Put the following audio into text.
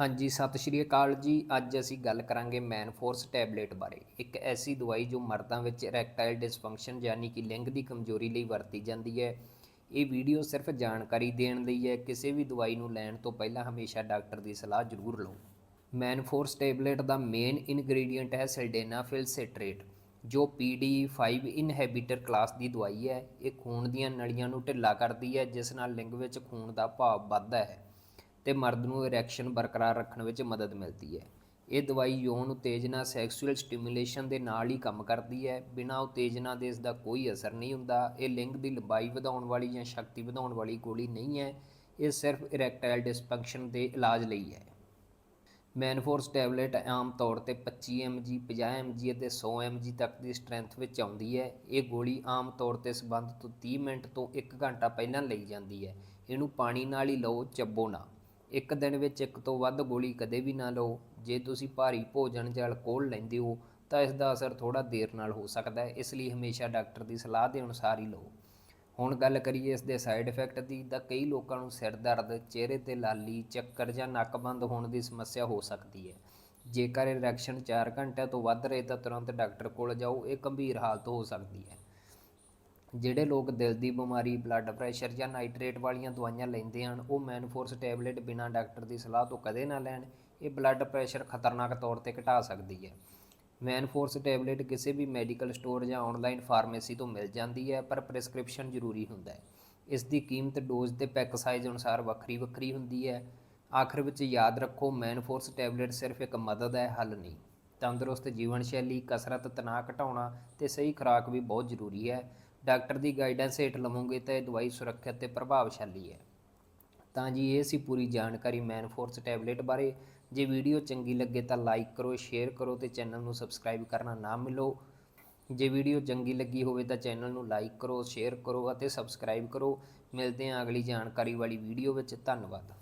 ਹਾਂਜੀ, ਸਤਿ ਸ਼੍ਰੀ ਅਕਾਲ ਜੀ। ਅੱਜ ਅਸੀਂ ਗੱਲ ਕਰਾਂਗੇ ਮੈਨਫੋਰਸ ਟੈਬਲੇਟ ਬਾਰੇ। ਇੱਕ ਐਸੀ ਦਵਾਈ ਜੋ ਮਰਦਾਂ ਵਿੱਚ ਰੈਕਟਾਈਲ ਡਿਸਫੰਕਸ਼ਨ ਯਾਨੀ ਕਿ ਲਿੰਗ ਦੀ ਕਮਜ਼ੋਰੀ ਲਈ ਵਰਤੀ ਜਾਂਦੀ ਹੈ। ਇਹ ਵੀਡੀਓ ਸਿਰਫ ਜਾਣਕਾਰੀ ਦੇਣ ਲਈ ਹੈ। ਕਿਸੇ ਵੀ ਦਵਾਈ ਨੂੰ ਲੈਣ ਤੋਂ ਪਹਿਲਾਂ ਹਮੇਸ਼ਾ ਡਾਕਟਰ ਦੀ ਸਲਾਹ ਜ਼ਰੂਰ ਲਓ। ਮੈਨਫੋਰਸ ਟੈਬਲੇਟ ਦਾ ਮੇਨ ਇਨਗਰੀਡੀਅੰਟ ਹੈ ਸਿਲਡੇਨਾਫਿਲ ਸਿਟਰੇਟ ਜੋ PDE5 ਇਨਹਿਬਿਟਰ ਕਲਾਸ ਦੀ ਦਵਾਈ ਹੈ। ਇਹ ਖੂਨ ਦੀਆਂ ਨਲੀਆਂ ਨੂੰ ਢਿੱਲਾ ਕਰਦੀ ਹੈ, ਜਿਸ ਨਾਲ ਲਿੰਗ ਵਿੱਚ ਖੂਨ ਦਾ ਭਾਵ ਵੱਧਦਾ ਹੈ। ਤੇ ਮਰਦ ਨੂੰ ਇਰੈਕਸ਼ਨ ਬਰਕਰਾਰ ਰੱਖਣ ਵਿੱਚ ਮਦਦ ਮਿਲਦੀ ਹੈ। ਇਹ ਦਵਾਈ ਯੋਨ ਉਤੇਜਨਾ ਸੈਕਸੁਅਲ ਸਟਿਮੂਲੇਸ਼ਨ ਦੇ ਨਾਲ ਹੀ ਕੰਮ ਕਰਦੀ ਹੈ। ਬਿਨਾਂ ਉਤੇਜਨਾ ਦੇ ਇਸ ਦਾ ਕੋਈ ਅਸਰ ਨਹੀਂ ਹੁੰਦਾ। ਇਹ ਲਿੰਗ ਦੀ ਲੰਬਾਈ ਵਧਾਉਣ ਵਾਲੀ ਜਾਂ ਸ਼ਕਤੀ ਵਧਾਉਣ ਵਾਲੀ ਗੋਲੀ ਨਹੀਂ ਹੈ। ਇਹ ਸਿਰਫ ਇਰੈਕਟਾਈਲ ਡਿਸਫੰਕਸ਼ਨ ਦੇ ਇਲਾਜ ਲਈ ਹੈ। ਮੈਨਫੋਰਸ ਟੈਬਲੇਟ ਆਮ ਤੌਰ ਤੇ 25 mg 50 mg ਅਤੇ 100 mg ਤੱਕ ਦੀ ਸਟਰੈਂਥ ਵਿੱਚ ਆਉਂਦੀ ਹੈ। ਇਹ ਗੋਲੀ ਆਮ ਤੌਰ ਤੇ ਸਬੰਧ ਤੋਂ 30 ਮਿੰਟ ਤੋਂ 1 ਘੰਟਾ ਪਹਿਲਾਂ ਲਈ ਜਾਂਦੀ ਹੈ। ਇਹਨੂੰ ਪਾਣੀ ਨਾਲ ਹੀ ਲਓ, ਚੱਬੋ ਨਾ। ਇੱਕ ਦਿਨ ਵਿੱਚ ਇੱਕ ਤੋਂ ਵੱਧ ਗੋਲੀ ਕਦੇ ਵੀ ਨਾ ਲਓ। ਜੇ ਤੁਸੀਂ ਭਾਰੀ ਭੋਜਨ ਜਾਂ ਅਲਕੋਹਲ ਲੈਂਦੇ ਹੋ, ਤਾਂ ਇਸ ਦਾ ਅਸਰ ਥੋੜਾ ਦੇਰ ਨਾਲ ਹੋ ਸਕਦਾ ਹੈ। ਇਸ ਲਈ ਹਮੇਸ਼ਾ ਡਾਕਟਰ ਦੀ ਸਲਾਹ ਦੇ ਅਨੁਸਾਰ ਹੀ ਲਓ। ਹੁਣ ਗੱਲ ਕਰੀਏ ਇਸ ਦੇ ਸਾਈਡ ਇਫੈਕਟ ਦੀ, ਤਾਂ ਕਈ ਲੋਕਾਂ ਨੂੰ ਸਿਰ ਦਰਦ, ਚਿਹਰੇ ਤੇ ਲਾਲੀ, ਚੱਕਰ ਜਾਂ ਨੱਕ ਬੰਦ ਹੋਣ ਦੀ ਸਮੱਸਿਆ ਹੋ ਸਕਦੀ ਹੈ। ਜੇਕਰ ਇਰੈਕਸ਼ਨ 4 ਘੰਟਿਆਂ ਤੋਂ ਵੱਧ ਰਹੇ ਤਾਂ ਤੁਰੰਤ ਡਾਕਟਰ ਕੋਲ ਜਾਓ। ਇਹ ਗੰਭੀਰ ਹਾਲਤ ਹੋ ਸਕਦੀ ਹੈ। ਜਿਹੜੇ ਲੋਕ ਦਿਲ ਦੀ ਬਿਮਾਰੀ ਬਲੱਡ ਪ੍ਰੈਸ਼ਰ ਜਾਂ ਨਾਈਟ੍ਰੇਟ ਵਾਲੀਆਂ ਦਵਾਈਆਂ ਲੈਂਦੇ ਹਨ, ਉਹ ਮੈਨਫੋਰਸ ਟੈਬਲੇਟ ਬਿਨਾਂ ਡਾਕਟਰ ਦੀ ਸਲਾਹ ਤੋਂ ਕਦੇ ਨਾ ਲੈਣ। ਇਹ ਬਲੱਡ ਪ੍ਰੈਸ਼ਰ ਖਤਰਨਾਕ ਤੌਰ ਤੇ ਘਟਾ ਸਕਦੀ ਹੈ। ਮੈਨਫੋਰਸ ਟੈਬਲੇਟ ਕਿਸੇ ਵੀ ਮੈਡੀਕਲ ਸਟੋਰ ਜਾਂ ਆਨਲਾਈਨ ਫਾਰਮੇਸੀ ਤੋਂ ਮਿਲ ਜਾਂਦੀ ਹੈ, ਪਰ ਪ੍ਰੈਸਕ੍ਰਿਪਸ਼ਨ ਜ਼ਰੂਰੀ ਹੁੰਦਾ ਹੈ। ਇਸ ਦੀ ਕੀਮਤ ਡੋਜ਼ ਤੇ ਪੈਕ ਸਾਈਜ਼ ਅਨੁਸਾਰ ਵੱਖਰੀ ਵੱਖਰੀ ਹੁੰਦੀ ਹੈ। ਆਖਰ ਵਿੱਚ ਯਾਦ ਰੱਖੋ ਮੈਨਫੋਰਸ ਟੈਬਲੇਟ ਸਿਰਫ ਇੱਕ ਮਦਦ ਹੈ, ਹੱਲ ਨਹੀਂ। ਤੰਦਰੁਸਤ ਜੀਵਨ ਸ਼ੈਲੀ ਕਸਰਤ, ਤਣਾਅ ਘਟਾਉਣਾ ਤੇ ਸਹੀ ਖੁਰਾਕ ਵੀ ਬਹੁਤ ਜ਼ਰੂਰੀ ਹੈ। ਡਾਕਟਰ ਦੀ ਗਾਈਡੈਂਸ ਹੇਠ ਲਵੋਗੇ ਤਾਂ ਇਹ ਦਵਾਈ ਸੁਰੱਖਿਅਤ ਤੇ ਪ੍ਰਭਾਵਸ਼ਾਲੀ ਹੈ। ਤਾਂ ਜੀ, ਇਹ ਸੀ ਪੂਰੀ ਜਾਣਕਾਰੀ ਮੈਨਫੋਰਸ ਟੈਬਲੇਟ ਬਾਰੇ। ਜੇ ਵੀਡੀਓ ਚੰਗੀ ਲੱਗੇ ਤਾਂ ਲਾਈਕ ਕਰੋ ਸ਼ੇਅਰ ਕਰੋ ਤੇ ਚੈਨਲ ਨੂੰ ਸਬਸਕ੍ਰਾਈਬ ਕਰਨਾ ਨਾ ਮਿਲੋ ਜੇ ਵੀਡੀਓ ਚੰਗੀ ਲੱਗੀ ਹੋਵੇ ਤਾਂ ਚੈਨਲ ਨੂੰ ਲਾਈਕ ਕਰੋ ਸ਼ੇਅਰ ਕਰੋ ਅਤੇ ਸਬਸਕ੍ਰਾਈਬ ਕਰੋ। ਮਿਲਦੇ ਹਾਂ ਅਗਲੀ ਜਾਣਕਾਰੀ ਵਾਲੀ ਵੀਡੀਓ ਵਿੱਚ। ਧੰਨਵਾਦ।